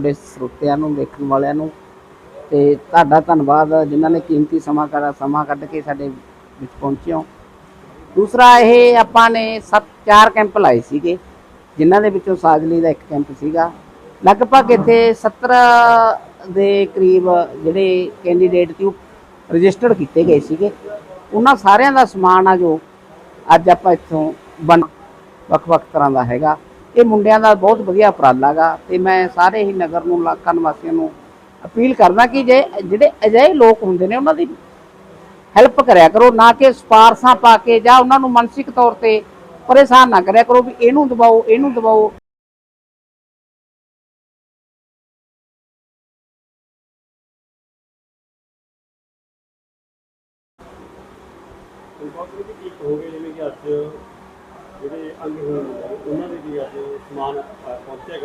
ਸਾਡੇ ਸਰੋਤਿਆਂ ਨੂੰ ਦੇਖਣ ਵਾਲਿਆਂ ਨੂੰ। ਤੇ ਤੁਹਾਡਾ ਧੰਨਵਾਦ, ਜਿਨ੍ਹਾਂ ਨੇ ਕੀਮਤੀ ਸਮਾਂ ਕੱਢ ਸਮਾਂ ਕੱਢ ਕੇ ਸਾਡੇ ਵਿੱਚ ਪਹੁੰਚਿਓ ਦੂਸਰਾ, ਇਹ ਆਪਾਂ ਨੇ ਸੱਤ, ਚਾਰ ਕੈਂਪ ਲਾਏ ਸੀਗੇ, ਜਿਨ੍ਹਾਂ ਦੇ ਵਿੱਚੋਂ ਸਾਜਲੀ ਦਾ ਇੱਕ ਕੈਂਪ ਸੀਗਾ। ਲਗਭਗ ਇੱਥੇ 70 ਦੇ ਕਰੀਬ ਜਿਹੜੇ ਕੈਂਡੀਡੇਟ ਸੀ, ਉਹ ਰਜਿਸਟਰਡ ਕੀਤੇ ਗਏ ਸੀਗੇ। ਉਹਨਾਂ ਸਾਰਿਆਂ ਦਾ ਸਮਾਨ ਆ ਜੋ ਅੱਜ ਆਪਾਂ ਇੱਥੋਂ ਬਣ, ਵੱਖ-ਵੱਖ ਤਰ੍ਹਾਂ ਦਾ ਹੈਗਾ। ਇਹ ਮੁੰਡਿਆਂ ਦਾ ਬਹੁਤ ਵਧੀਆ ਉਪਰਾਲਾ ਤੇ ਮੈਂ ਸਾਰੇ ਹੀ ਨਗਰ ਨੂੰ, ਇਲਾਕਾ ਨਿਵਾਸੀਆਂ ਨੂੰ ਅਪੀਲ ਕਰਦਾ ਕਿ ਜੇ ਜਿਹੜੇ ਅਜਿਹੇ ਲੋਕ ਹੁੰਦੇ ਨੇ ਉਹਨਾਂ ਦੀ ਹੈਲਪ ਕਰਿਆ ਕਰੋ, ਨਾ ਕਿ ਸਪਾਰਸਾਂ ਪਾ ਕੇ ਜਾਂ ਉਹਨਾਂ ਨੂੰ ਮਾਨਸਿਕ ਤੌਰ ਤੇ ਪਰੇਸ਼ਾਨ ਨਾ ਕਰਿਆ ਕਰੋ ਵੀ ਇਹਨੂੰ ਦਬਾਓ ਇਹਨੂੰ ਦਬਾਓ। ਇਨਫੋਰਮ ਵਿੱਚ ਕੀ ਕਹੋਗੇ ਜਿਵੇਂ ਕਿ ਅੱਜ ਜਿਹੜੇ ਅੰਗਹੀਣ ਨੇ ਉਹਨਾਂ ਦੇ ਵੀ ਅੱਜ ਸਮਾਨ ਅ,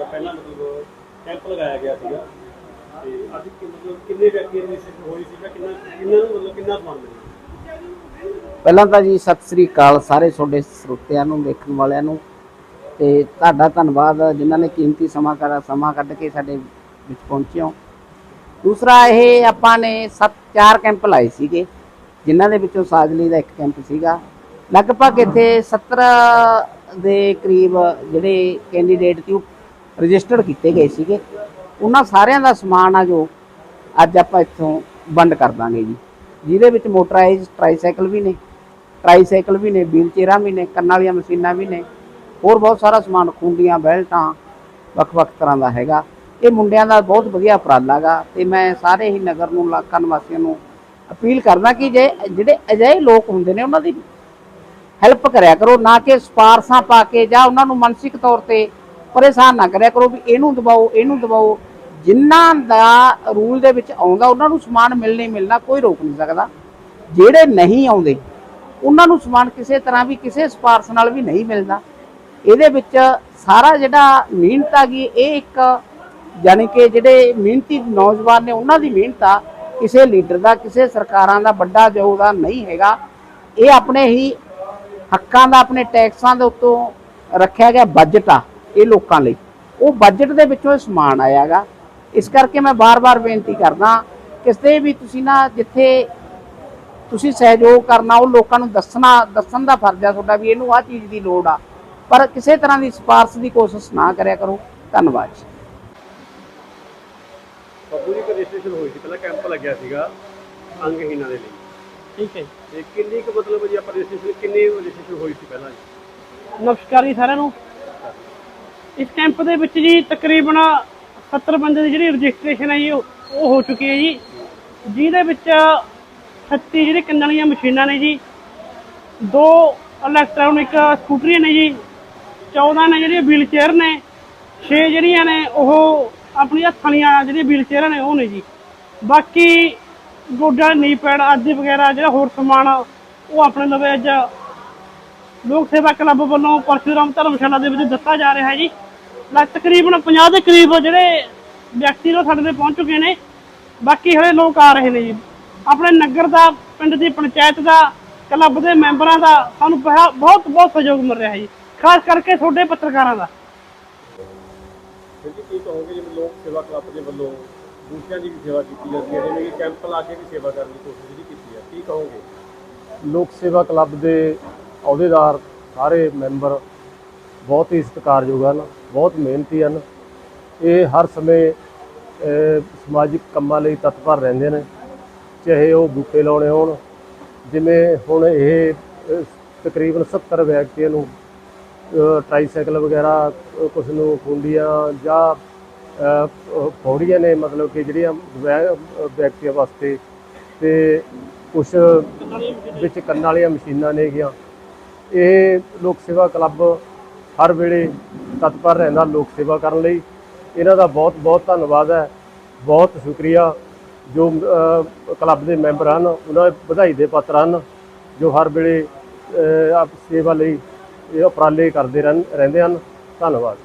ਪਹਿਲਾਂ ਮਤਲਬ ਕੈਂਪ ਲਗਾਇਆ ਗਿਆ ਸੀਗਾ। ਤੇ ਅੱਜ ਕਿ ਮਤਲਬ ਕਿੰਨੇ ਵਿਅਕਤੀਆਂ ਦੀ ਰਜਿਸਟ੍ਰੇਸ਼ਨ ਹੋਈ ਸੀਗਾ ਕਿੰਨਾ ਕਿੰਨਾਂ ਨੂੰ ਮਤਲਬ ਕਿੰਨਾ ਸਮਾਨ ਮਿਲਿਆ? ਪਹਿਲਾਂ ਤਾਂ ਜੀ ਸਤਿ ਸ੍ਰੀ ਅਕਾਲ ਸਾਰੇ ਤੁਹਾਡੇ ਸਰੋਤਿਆਂ ਨੂੰ ਦੇਖਣ ਵਾਲਿਆਂ ਨੂੰ। ਤੇ ਤੁਹਾਡਾ ਧੰਨਵਾਦ ਜਿਨ੍ਹਾਂ ਨੇ ਕੀਮਤੀ ਸਮਾਂ ਕੱਢ ਸਮਾਂ ਕੱਢ ਕੇ ਸਾਡੇ ਵਿੱਚ ਪਹੁੰਚਿਓ ਦੂਸਰਾ ਇਹ ਆਪਾਂ ਨੇ ਸੱਤ ਚਾਰ ਕੈਂਪ ਲਾਏ ਸੀਗੇ ਜਿਨ੍ਹਾਂ ਦੇ ਵਿੱਚੋਂ ਸਾਜਲੀ ਦਾ ਇੱਕ ਕੈਂਪ ਸੀਗਾ। ਲਗਭਗ ਇੱਥੇ 70 ਦੇ ਕਰੀਬ ਜਿਹੜੇ ਕੈਂਡੀਡੇਟ ਸੀ, ਉਹ ਰਜਿਸਟਰਡ ਕੀਤੇ ਗਏ ਸੀਗੇ। ਉਹਨਾਂ ਸਾਰਿਆਂ ਦਾ ਸਮਾਨ ਆ ਜੋ ਅੱਜ ਆਪਾਂ ਇੱਥੋਂ ਵੰਡ ਕਰ ਦਾਂਗੇ ਜੀ। ਜਿਹਦੇ ਵਿੱਚ ਮੋਟਰਾਈਜ਼ ਟ੍ਰਾਈਸਾਈਕਲ ਵੀ ਨੇ ਟ੍ਰਾਈਸਾਈਕਲ ਵੀ ਨੇ ਵੀਲਚੇਅਰਾਂ ਵੀ ਨੇ, ਕੰਨਾਂ ਵਾਲੀਆਂ ਮਸ਼ੀਨਾਂ ਵੀ ਨੇ, ਹੋਰ ਬਹੁਤ ਸਾਰਾ ਸਮਾਨ, ਖੁੰਡੀਆਂ, ਬੈਲਟਾਂ, ਵੱਖ-ਵੱਖ ਤਰ੍ਹਾਂ ਦਾ ਹੈਗਾ। ਇਹ ਮੁੰਡਿਆਂ ਦਾ ਬਹੁਤ ਵਧੀਆ ਉਪਰਾਲਾ ਗਾ ਤੇ ਮੈਂ ਸਾਰੇ ਹੀ ਨਗਰ ਨੂੰ, ਇਲਾਕਾ ਨਿਵਾਸੀਆਂ ਨੂੰ ਅਪੀਲ ਕਰਦਾ ਕਿ ਜੇ, ਜਿਹੜੇ ਅਜਿਹੇ ਲੋਕ ਹੁੰਦੇ ਨੇ, ਉਹਨਾਂ ਦੀ ਹੈਲਪ ਕਰਿਆ ਕਰੋ, ਨਾ ਕਿ ਸਪਾਰਸਾਂ ਪਾ ਕੇ ਜਾਂ ਉਹਨਾਂ ਨੂੰ ਮਾਨਸਿਕ ਤੌਰ ਤੇ ਪਰੇਸ਼ਾਨ ਨਾ ਕਰਿਆ ਕਰੋ ਵੀ ਇਹਨੂੰ ਦਬਾਓ ਇਹਨੂੰ ਦਬਾਓ। ਜਿਨ੍ਹਾਂ ਦਾ ਰੂਲ ਦੇ ਵਿੱਚ ਆਉਂਦਾ, ਉਹਨਾਂ ਨੂੰ ਸਮਾਨ ਮਿਲਣਾ ਹੀ ਮਿਲਣਾ, ਕੋਈ ਰੋਕ ਨਹੀਂ ਸਕਦਾ। ਜਿਹੜੇ ਨਹੀਂ ਆਉਂਦੇ, ਉਹਨਾਂ ਨੂੰ ਸਮਾਨ ਕਿਸੇ ਤਰ੍ਹਾਂ ਵੀ ਕਿਸੇ ਸਪਾਰਸ ਨਾਲ ਵੀ ਨਹੀਂ ਮਿਲਦਾ। ਇਹਦੇ ਵਿੱਚ ਸਾਰਾ ਜਿਹੜਾ ਮਿਹਨਤ ਆ ਗਈ, ਇਹ ਇੱਕ ਯਾਨੀ ਕਿ ਜਿਹੜੇ ਮਿਹਨਤੀ ਨੌਜਵਾਨ ਨੇ, ਉਹਨਾਂ ਦੀ ਮਿਹਨਤ ਆ। ਕਿਸੇ ਲੀਡਰ ਦਾ, ਕਿਸੇ ਸਰਕਾਰਾਂ ਦਾ ਵੱਡਾ ਯੋਗਦਾਨ ਨਹੀਂ ਹੈਗਾ। ਇਹ ਆਪਣੇ ਹੀ ਹੱਕਾਂ ਦਾ ਆਪਣੇ ਟੈਕਸਾਂ ਦੇ ਉੱਤੋਂ ਰੱਖਿਆ ਗਿਆ ਬਜਟ ਆ ਇਹ ਲੋਕਾਂ ਲਈ। ਉਹ ਬਜਟ ਦੇ ਵਿੱਚੋਂ ਇਹ ਸਮਾਨ ਆਇਆਗਾ। ਇਸ ਕਰਕੇ ਮੈਂ ਬਾਰ-ਬਾਰ ਬੇਨਤੀ ਕਰਦਾ ਕਿਸੇ ਵੀ ਤੁਸੀਂ ਨਾ ਜਿੱਥੇ ਤੁਸੀਂ ਸਹਿਯੋਗ ਕਰਨਾ, ਉਹ ਲੋਕਾਂ ਨੂੰ ਦੱਸਣਾ, ਦੱਸਣ ਦਾ ਫਰਜ਼ ਆ ਤੁਹਾਡਾ ਵੀ ਇਹਨੂੰ ਆਹ ਚੀਜ਼ ਦੀ ਲੋੜ ਆ। ਪਰ ਕਿਸੇ ਤਰ੍ਹਾਂ ਦੀ ਸਿਫਾਰਸ਼ ਦੀ ਕੋਸ਼ਿਸ਼ ਨਾ ਕਰਿਆ ਕਰੋ। ਧੰਨਵਾਦ ਜੀ। ਬੱਬੂ ਜੀ ਰਜਿਸਟ੍ਰੇਸ਼ਨ ਹੋਈ ਸੀ, ਪਹਿਲਾਂ ਕੈਂਪ ਲੱਗਿਆ ਸੀਗਾ, ਅੰਗਹੀਣਾਂ ਦੇ ਲਈ। ਠੀਕ ਹੈ ਜੀ। ਤੇ ਕਿੰਨੀ ਕੁ ਮਤਲਬ ਜੀ ਆਪਾਂ ਰਜਿਸਟ੍ਰੇਸ਼ਨ ਕਿੰਨੀ ਰਜਿਸਟ੍ਰੇਸ਼ਨ ਹੋਈ ਸੀ ਪਹਿਲਾਂ ਜੀ? ਨਮਸਕਾਰ ਜੀ ਸਾਰਿਆਂ ਨੂੰ। ਇਸ ਕੈਂਪ ਦੇ ਵਿੱਚ ਜੀ ਤਕਰੀਬਨ 70 ਬੰਦੇ ਦੀ ਜਿਹੜੀ ਰਜਿਸਟ੍ਰੇਸ਼ਨ ਹੈ ਜੀ ਉਹ ਉਹ ਹੋ ਚੁੱਕੀ ਹੈ ਜੀ। ਜਿਹਦੇ ਵਿੱਚ 36 ਜਿਹੜੇ ਕੰਨਾਂ ਵਾਲੀਆਂ ਮਸ਼ੀਨਾਂ ਨੇ ਜੀ ਦੋ ਇਲੈਕਟ੍ਰੋਨਿਕ ਸਕੂਟਰੀਆਂ ਨੇ ਜੀ 14 ਨੇ ਜਿਹੜੀਆਂ ਵੀਲ ਚੇਅਰ ਨੇ 6 ਜਿਹੜੀਆਂ ਨੇ ਉਹ ਆਪਣੀ ਹੱਥਾਂ ਵਾਲੀਆਂ ਜਿਹੜੀਆਂ ਵੀਲ ਚੇਅਰਾਂ ਨੇ ਉਹ ਨੇ ਜੀ। ਬਾਕੀ ਗੋਡਾ ਨੀ ਪੈਡ ਆਦਿ ਵਗੈਰਾ ਜਿਹੜਾ ਹੋਰ ਸਮਾਨ ਉਹ ਆਪਣੇ ਲਵੇ ਅੱਜ ਲੋਕ ਸੇਵਾ ਕਲੱਬ ਵੱਲੋਂ ਪਰਸ਼ੂਰਾਮ ਧਰਮਸ਼ਾਲਾ ਦੇ ਵਿੱਚ ਦਿੱਤਾ ਜਾ ਰਿਹਾ ਹੈ ਜੀ। ਲਗ ਤਕਰੀਬਨ 50 ਦੇ ਕਰੀਬ ਜਿਹੜੇ ਵਿਅਕਤੀ ਨੇ ਉਹ ਸਾਡੇ ਤੇ ਪਹੁੰਚ ਚੁੱਕੇ ਨੇ। ਬਾਕੀ ਹਲੇ ਲੋਕ ਆ ਰਹੇ ਨੇ ਜੀ। ਆਪਣੇ ਨਗਰ ਦਾ, ਪਿੰਡ ਦੀ ਪੰਚਾਇਤ ਦਾ, ਕਲੱਬ ਦੇ ਮੈਂਬਰਾਂ ਦਾ ਸਾਨੂੰ ਬਹਾ- ਬਹੁਤ ਬਹੁਤ ਸਹਿਯੋਗ ਮਿਲ ਰਿਹਾ ਹੈ ਜੀ। ਖਾਸ ਕਰਕੇ ਤੁਹਾਡੇ ਪੱਤਰਕਾਰਾਂ ਦਾ। ਫਿਰ ਜੀ ਕੀ ਕਹੋਗੇ ਜਿਵੇਂ ਲੋਕ ਸੇਵਾ ਕਲੱਬ ਦੇ ਵੱਲੋਂ? ਦੂਸਰਿਆਂ ਦੀ ਵੀ ਸੇਵਾ ਕੀਤੀ ਜਾਂਦੀ ਹੈ ਜਿਵੇਂ ਕਿ ਕੈਂਪ ਲਾ ਕੇ ਵੀ ਸੇਵਾ ਕਰਨ ਦੀ ਕੋਸ਼ਿਸ਼ ਜਿਹੜੀ ਕੀਤੀ ਹੈ। ਕੀ ਕਹੋਗੇ? ਲੋਕ ਸੇਵਾ ਕਲੱਬ ਦੇ ਅਹੁਦੇਦਾਰ ਸਾਰੇ ਮੈਂਬਰ ਬਹੁਤ ਹੀ ਸਤਿਕਾਰਯੋਗ ਹਨ ਬਹੁਤ ਮਿਹਨਤੀ ਹਨ। ਇਹ ਹਰ ਸਮੇਂ ਸਮਾਜਿਕ ਕੰਮਾਂ ਲਈ ਤਤਪਰ ਰਹਿੰਦੇ ਨੇ ਚਾਹੇ ਉਹ ਬੂਟੇ ਲਾਉਣੇ ਹੋਣ ਜਿਵੇਂ ਹੁਣ ਇਹ ਤਕਰੀਬਨ 70 ਵਿਅਕਤੀਆਂ ਨੂੰ ਅਹ, ਵਗੈਰਾ ਅਹ, ਕੁਛ ਨੂੰ ਖੁੰਡੀਆਂ ਜਾਂ ਪੌੜੀਆਂ ਨੇ ਮਤਲਬ ਕਿ ਜਿਹੜੀਆਂ ਵਿਅਕਤੀਆਂ ਵਾਸਤੇ ਤੇ ਕੁਛ ਵਿੱਚ ਕੰਨਾਂ ਵਾਲੀਆਂ ਮਸ਼ੀਨਾਂ ਨੇਗੀਆਂ। ਇਹ ਲੋਕ ਸੇਵਾ ਕਲੱਬ ਹਰ ਵੇਲੇ ਤਤਪਰ ਰਹਿੰਦਾ ਲੋਕ ਸੇਵਾ ਕਰਨ ਲਈ। ਇਹਨਾਂ ਦਾ ਬਹੁਤ ਬਹੁਤ ਧੰਨਵਾਦ ਹੈ। ਬਹੁਤ ਸ਼ੁਕਰੀਆ। ਜੋ ਕਲੱਬ ਦੇ ਮੈਂਬਰ ਹਨ, ਉਹਨਾਂ ਵਧਾਈ ਦੇ ਪਾਤਰ ਹਨ, ਜੋ ਹਰ ਵੇਲੇ ਆਪ ਸੇਵਾ ਲਈ ਇਹ ਉਪਰਾਲੇ ਕਰਦੇ ਰਹਿੰ- ਰਹਿੰਦੇ ਹਨ। ਧੰਨਵਾਦ।